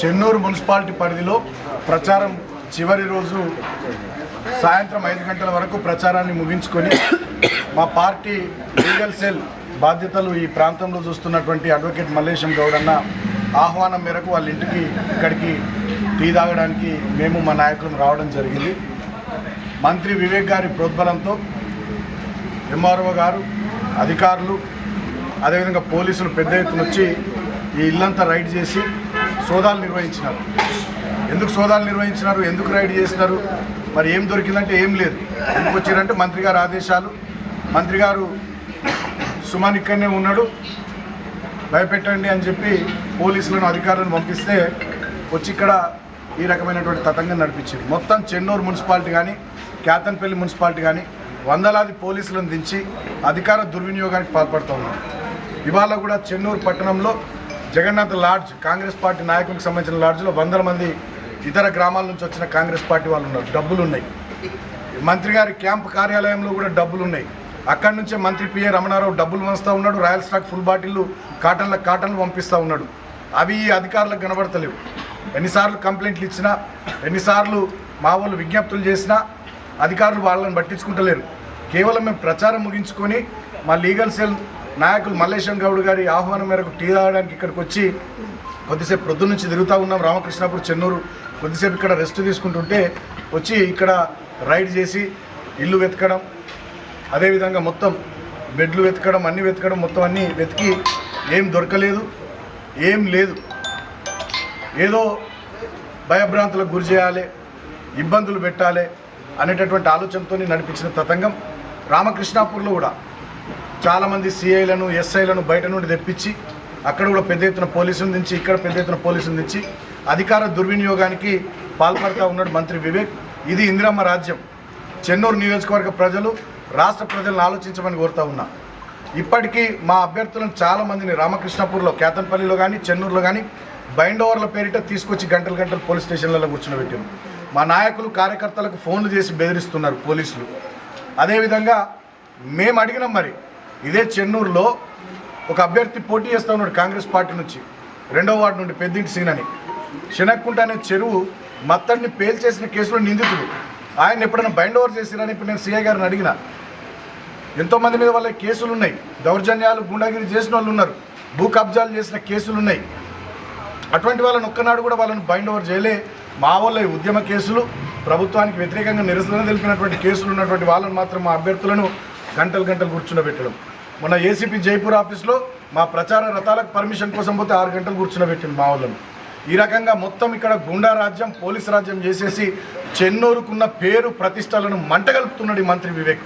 Chennur municipality పరిధిలో ప్రచారం చివరి రోజు సాయంత్రం ఐదు గంటల వరకు ప్రచారాన్ని ముగించుకొని మా పార్టీ లీగల్ సెల్ బాధ్యతలు ఈ ప్రాంతంలో చూస్తున్నటువంటి అడ్వకేట్ మల్లేశం గౌడ్ అన్న ఆహ్వానం మేరకు వాళ్ళ ఇంటికి ఇక్కడికి టీ తాగడానికి మేము మా నాయకులం రావడం జరిగింది. మంత్రి వివేక్ గారి ప్రోద్బలంతో ఎంఆర్ఓ గారు అధికారులు అదేవిధంగా పోలీసులు పెద్ద ఎత్తున వచ్చి ఈ ఇల్లంతా రైడ్ చేసి సోదాలు నిర్వహించినారు. ఎందుకు సోదాలు నిర్వహించినారు? ఎందుకు రైడ్ చేసినారు? మరి ఏం దొరికిందంటే ఏం లేదు. ఎందుకు వచ్చారంటే మంత్రి గారు ఆదేశాలు. మంత్రి గారు సుమన్ ఇక్కడనే ఉన్నాడు. భయపెట్టండి అని చెప్పి పోలీసులను అధికారులను పంపిస్తే వచ్చి ఇక్కడ ఈ రకమైనటువంటి తతంగం నడిపించారు. మొత్తం చెన్నూరు మున్సిపాలిటీ కానీ క్యాతన్పల్లి మున్సిపాలిటీ కానీ వందలాది పోలీసులను దించి అధికార దుర్వినియోగానికి పాల్పడుతూ ఉన్నారు. ఇవాళ కూడా చెన్నూరు పట్టణంలో జగన్నాథ్ లాడ్జ్ కాంగ్రెస్ పార్టీ నాయకులకు సంబంధించిన లాడ్జ్లో వందల మంది ఇతర గ్రామాల నుంచి వచ్చిన కాంగ్రెస్ పార్టీ వాళ్ళు ఉన్నారు. డబ్బులు ఉన్నాయి మంత్రి గారి క్యాంప్ కార్యాలయంలో కూడా డబ్బులు ఉన్నాయి అక్కడి నుంచే మంత్రి పిఏ రమణారావు డబ్బులు వంచుతూ ఉన్నాడు. రాయల్ స్టాక్ ఫుల్ బాటిల్లు కాటన్ల కాటన్లు పంపిస్తూ ఉన్నాడు. అవి ఈ అధికారులకు కనబడతలేవు. ఎన్నిసార్లు కంప్లైంట్లు ఇచ్చినా ఎన్నిసార్లు మా వాళ్ళు విజ్ఞప్తులు చేసినా అధికారులు వాళ్ళని పట్టించుకుంటలేరు. కేవలం మేము ప్రచారం ముగించుకొని మా లీగల్ సెల్ నాయకులు మల్లేశం గౌడ్ గారి ఆహ్వానం మేరకు టీ తాగడానికి ఇక్కడికి వచ్చి కొద్దిసేపు ప్రొద్దు నుంచి తిరుగుతూ ఉన్నాం. రామకృష్ణాపూర్ చెన్నూరు కొద్దిసేపు ఇక్కడ రెస్ట్ తీసుకుంటుంటే వచ్చి ఇక్కడ రైడ్ చేసి ఇల్లు వెతకడం అదేవిధంగా మొత్తం బెడ్లు వెతకడం అన్నీ వెతకడం మొత్తం అన్నీ వెతికి ఏం దొరకలేదు ఏం లేదు. ఏదో భయభ్రాంతులకు గురి చేయాలి ఇబ్బందులు పెట్టాలి అనేటటువంటి ఆలోచనతో నడిపించిన తతంగం రామకృష్ణాపూర్లో కూడా. చాలామంది సిఐలను ఎస్ఐలను బయట నుండి తెప్పించి అక్కడ కూడా పెద్ద ఎత్తున పోలీసులు దించి ఇక్కడ పెద్ద ఎత్తున పోలీసులు దించి అధికార దుర్వినియోగానికి పాల్పడుతూ ఉన్నాడు మంత్రి వివేక్. ఇది ఇందిరమ్మ రాజ్యం. చెన్నూరు నియోజకవర్గ ప్రజలు రాష్ట్ర ప్రజలను ఆలోచించమని కోరుతా ఉన్నా. ఇప్పటికీ మా అభ్యర్థులను చాలామందిని రామకృష్ణపూర్లో కేతన్పల్లిలో కానీ చెన్నూరులో కానీ బైండ్ ఓవర్ల పేరిట తీసుకొచ్చి గంటలు గంటలు పోలీస్ స్టేషన్లలో కూర్చుని మా నాయకులు కార్యకర్తలకు ఫోన్లు చేసి బెదిరిస్తున్నారు పోలీసులు. అదేవిధంగా మేము అడిగినాం మరి. ఇదే చెన్నూరులో ఒక అభ్యర్థి పోటీ చేస్తూ ఉన్నాడు కాంగ్రెస్ పార్టీ నుంచి. రెండో వార్డు నుండి పెద్దింటి సీన్ అని. శనక్కుంట అనే చెరువు మత్తడిని పేల్చేసిన కేసులో నిందితుడు. ఆయన ఎప్పుడైనా బైండ్ ఓవర్ చేసిరని ఇప్పుడు నేను సీఐ గారిని అడిగిన. ఎంతోమంది మీద వాళ్ళ కేసులు ఉన్నాయి. దౌర్జన్యాలు గుండాగిరి చేసిన వాళ్ళు ఉన్నారు. భూ కబ్జాలు చేసిన కేసులు ఉన్నాయి. అటువంటి వాళ్ళని ఒక్కనాడు కూడా వాళ్ళని బైండ్ ఓవర్ చేయలే. మా వాళ్ళ ఉద్యమ కేసులు ప్రభుత్వానికి వ్యతిరేకంగా నిరసన తెలిపినటువంటి కేసులు ఉన్నటువంటి వాళ్ళని మాత్రం మా అభ్యర్థులను గంటలు గంటలు కూర్చున్నబెట్టడం మొన్న ఏసీపీ జైపూర్ ఆఫీస్లో మా ప్రచార రథాలకు పర్మిషన్ కోసం పోతే ఆరు గంటలు కూర్చున్నబెట్టింది మా వాళ్ళను. ఈ రకంగా మొత్తం ఇక్కడ గుండా రాజ్యం పోలీస్ రాజ్యం చేసేసి చెన్నూరుకున్న పేరు ప్రతిష్టలను మంటగలుపుతున్నాడు ఈ మంత్రి వివేక్.